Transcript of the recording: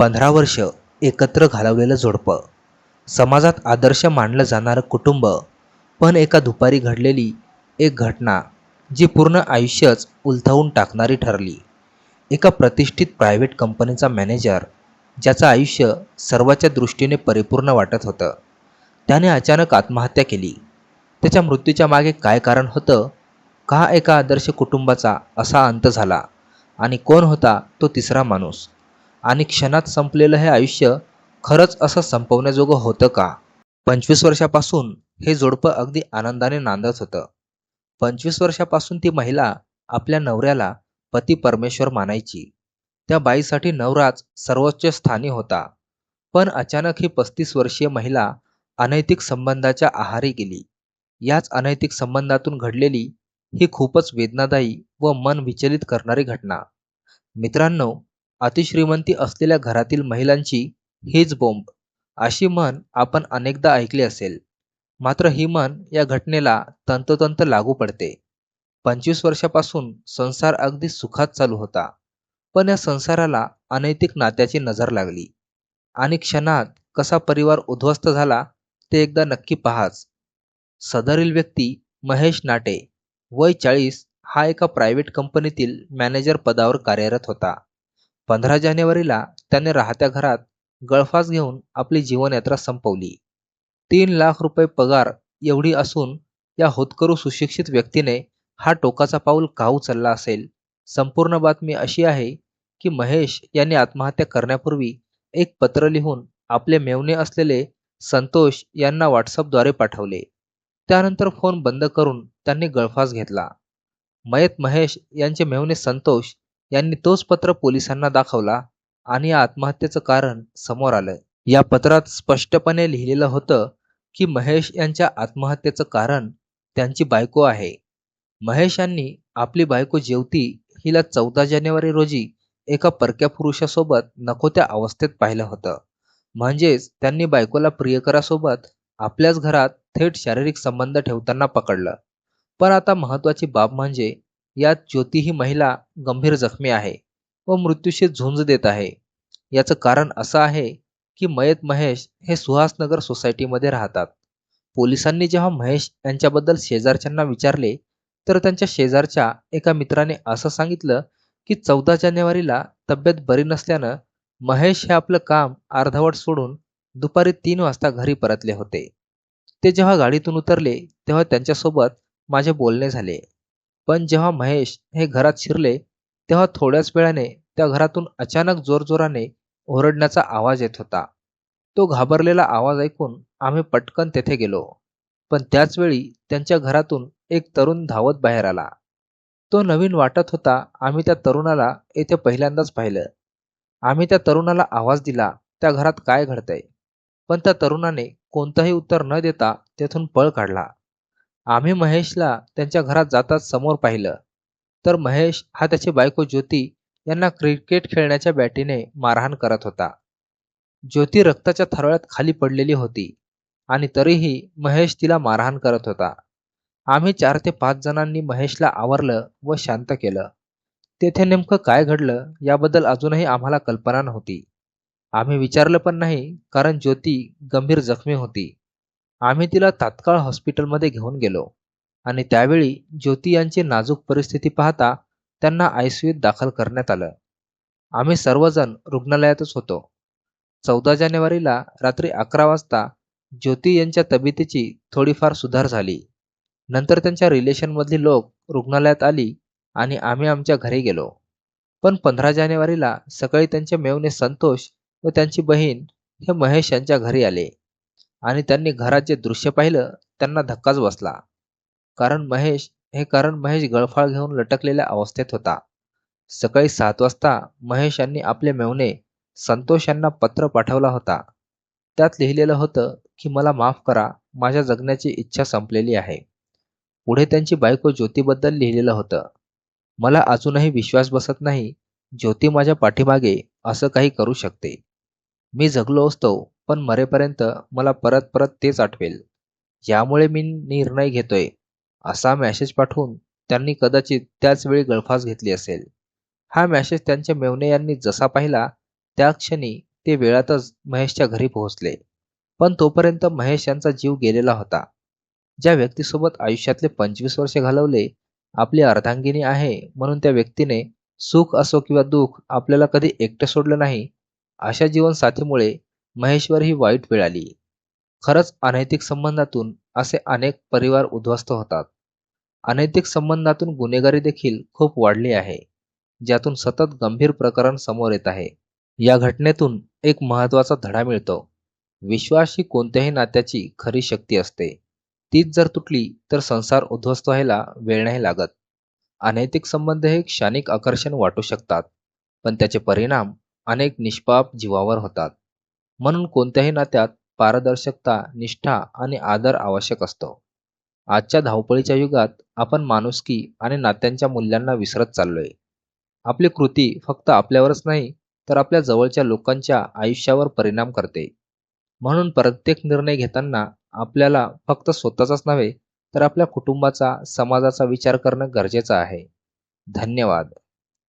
पंधरा वर्ष एकत्र घालवलेलं जोडपं समाजात आदर्श मानलं जाणारं कुटुंब पण एका दुपारी घडलेली एक घटना जी पूर्ण आयुष्यच उलथवून टाकणारी ठरली. एका प्रतिष्ठित प्रायव्हेट कंपनीचा मॅनेजर ज्याचं आयुष्य सर्वाच्या दृष्टीने परिपूर्ण वाटत होतं. त्याने अचानक आत्महत्या केली. त्याच्या मृत्यूच्या मागे काय कारण होतं? का एका आदर्श कुटुंबाचा असा अंत झाला? आणि कोण होता तो तिसरा माणूस? आणि क्षणात संपलेलं हे आयुष्य खरंच असं संपवण्याजोगं होतं का? पंचवीस वर्षापासून हे जोडपं अगदी आनंदाने नांदत होतं. पंचवीस वर्षापासून ती महिला आपल्या नवऱ्याला पती परमेश्वर मानायची. त्या बाईसाठी नवराच सर्वोच्च स्थानी होता. पण अचानक ही पस्तीस वर्षीय महिला अनैतिक संबंधाच्या आहारी गेली. याच अनैतिक संबंधातून घडलेली ही खूपच वेदनादायी व मन विचलित करणारी घटना. मित्रांनो अतिश्रीमंती असलेल्या घरातील महिलांची हीच बोंब. अशी म्हण आपण अनेकदा ऐकली असेल. मात्र ही म्हण या घटनेला तंतोतंत लागू पडते. पंचवीस वर्षापासून संसार अगदी सुखात चालू होता. पण या संसाराला अनैतिक नात्याची नजर लागली. आणि क्षणात कसा परिवार उद्ध्वस्त झाला ते एकदा नक्की पहाच. सदरील व्यक्ती महेश नाटे वय चाळीस हा एका प्रायव्हेट कंपनीतील मॅनेजर पदावर कार्यरत होता. पंधरा जानेवारीला त्याने राहत्या घरात गळफास घेऊन आपली जीवनयात्रा संपवली. तीन लाख रुपये पगार एवढी असून या होतकरू सुशिक्षित व्यक्तीने हा टोकाचा पाऊल का उचलला असेल? संपूर्ण बातमी अशी आहे की महेश यांनी आत्महत्या करण्यापूर्वी एक पत्र लिहून आपले मेवणे असलेले संतोष यांना व्हॉट्सअपद्वारे पाठवले. त्यानंतर फोन बंद करून त्यांनी गळफास घेतला. मयत महेश यांचे मेवणे संतोष यांनी तोच पत्र पोलिसांना दाखवला आणि आत्महत्येचं कारण समोर आलं या पत्रात स्पष्टपणे लिहिलेलं होतं की महेश यांच्या आत्महत्येचं कारण त्यांची बायको आहे. महेश यांनी आपली बायको जेवती हिला चौदा जानेवारी रोजी एका परक्या पुरुषासोबत नको त्या अवस्थेत पाहिलं होतं. म्हणजेच त्यांनी बायकोला प्रियकरासोबत आपल्याच घरात थेट शारीरिक संबंध ठेवताना पकडलं. पण आता महत्वाची बाब म्हणजे यात ज्योती ही महिला गंभीर जखमी आहे व मृत्यूशी झुंज देत आहे. याचं कारण असं आहे की मयत महेश हे सुहासनगर सोसायटीमध्ये राहतात. पोलिसांनी जेव्हा महेश यांच्याबद्दल शेजारच्यांना विचारले तर त्यांच्या शेजारच्या एका मित्राने असं सांगितलं की चौदा जानेवारीला तब्येत बरी नसल्यानं महेश हे आपलं काम अर्धवट सोडून दुपारी तीन वाजता घरी परतले होते. ते जेव्हा गाडीतून उतरले तेव्हा त्यांच्यासोबत माझे बोलणे झाले. पण जेव्हा महेश हे घरात शिरले तेव्हा थोड्याच वेळाने त्या घरातून अचानक जोरजोराने ओरडण्याचा आवाज येत होता. तो घाबरलेला आवाज ऐकून आम्ही पटकन तेथे गेलो. पण त्याच वेळी त्यांच्या घरातून एक तरुण धावत बाहेर आला. तो नवीन वाटत होता आम्ही त्या तरुणाला येथे पहिल्यांदाच पाहिलं. आम्ही त्या तरुणाला आवाज दिला त्या घरात काय घडतंय? पण त्या तरुणाने कोणतंही उत्तर न देता तेथून पळ काढला. आम्ही महेशला त्यांच्या घरात जाताच समोर पाहिलं. तर महेश हा त्याची बायको ज्योती यांना क्रिकेट खेळण्याच्या बॅटीने मारहाण करत होता. ज्योती रक्ताच्या थरळ्यात खाली पडलेली होती आणि तरीही महेश तिला मारहाण करत होता. आम्ही चार ते पाच जणांनी महेशला आवरलं व शांत केलं. तेथे नेमकं काय घडलं याबद्दल अजूनही आम्हाला कल्पना नव्हती. आम्ही विचारलं पण नाही कारण ज्योती गंभीर जखमी होती. आम्ही तिला तात्काळ हॉस्पिटलमध्ये घेऊन गेलो. आणि त्यावेळी ज्योती यांची नाजूक परिस्थिती पाहता त्यांना आयसीयूत दाखल करण्यात आलं. आम्ही सर्वजण रुग्णालयातच होतो. चौदा जानेवारीला रात्री अकरा वाजता ज्योती यांच्या तब्येतीची थोडीफार सुधार झाली. नंतर त्यांच्या रिलेशनमधली लोक रुग्णालयात आली आणि आम्ही आमच्या घरी गेलो. पण पंधरा जानेवारीला सकाळी त्यांचे मेवणे संतोष व त्यांची बहीण हे महेश यांच्या घरी आले. आणि त्यांनी घराचे दृश्य पाहिलं त्यांना धक्काच बसला. कारण महेश हे कारण महेश गळफाळ घेऊन लटकलेल्या अवस्थेत होता. सकाळी सात वाजता महेश यांनी आपले मेवणे संतोष यांना पत्र पाठवला होता. त्यात लिहिलेलं होतं की मला माफ करा माझ्या जगण्याची इच्छा संपलेली आहे. पुढे त्यांची बायको ज्योतीबद्दल लिहिलेलं होतं. मला अजूनही विश्वास बसत नाही ज्योती माझ्या पाठीमागे असं काही करू शकते. मी जगलो असतो पण मरेपर्यंत मला परत परत तेच आठवेल. यामुळे मी निर्णय घेतोय. असा मॅसेज पाठवून त्यांनी कदाचित त्याच वेळी गळफास घेतली असेल. हा मॅसेज त्यांच्या मेवणे यांनी जसा पाहिला त्या क्षणी ते वेळातच महेशच्या घरी पोहोचले. पण तोपर्यंत महेश यांचा जीव गेलेला होता. ज्या व्यक्तीसोबत आयुष्यातले पंचवीस वर्षे घालवले आपली अर्धांगिनी आहे म्हणून त्या व्यक्तीने सुख असो किंवा दुःख आपल्याला कधी एकटं सोडलं नाही अशा जीवनसाथीमुळे महेशवर ही वाईट वेळ आली. खरंच अनैतिक संबंधातून असे अनेक परिवार उद्ध्वस्त होतात. अनैतिक संबंधातून गुन्हेगारी देखील खूप वाढली आहे ज्यातून सतत गंभीर प्रकरण समोर येत आहे. या घटनेतून एक महत्त्वाचा धडा मिळतो. विश्वास ही कोणत्याही नात्याची खरी शक्ती असते. तीच जर तुटली तर संसार उद्ध्वस्त व्हायला वेळ नाही लागत. अनैतिक संबंध हे क्षणिक आकर्षण वाटू शकतात पण त्याचे परिणाम अनेक निष्पाप जीवावर होतात. म्हणून कोणत्याही नात्यात पारदर्शकता निष्ठा आणि आदर आवश्यक असतो. आजच्या धावपळीच्या युगात आपण माणुसकी आणि नात्यांच्या मूल्यांना विसरत चाललोय. आपली कृती फक्त आपल्यावरच नाही तर आपल्या जवळच्या लोकांच्या आयुष्यावर परिणाम करते. म्हणून प्रत्येक निर्णय घेताना आपल्याला फक्त स्वतःचाच नव्हे तर आपल्या कुटुंबाचा समाजाचा विचार करणं गरजेचं आहे. धन्यवाद.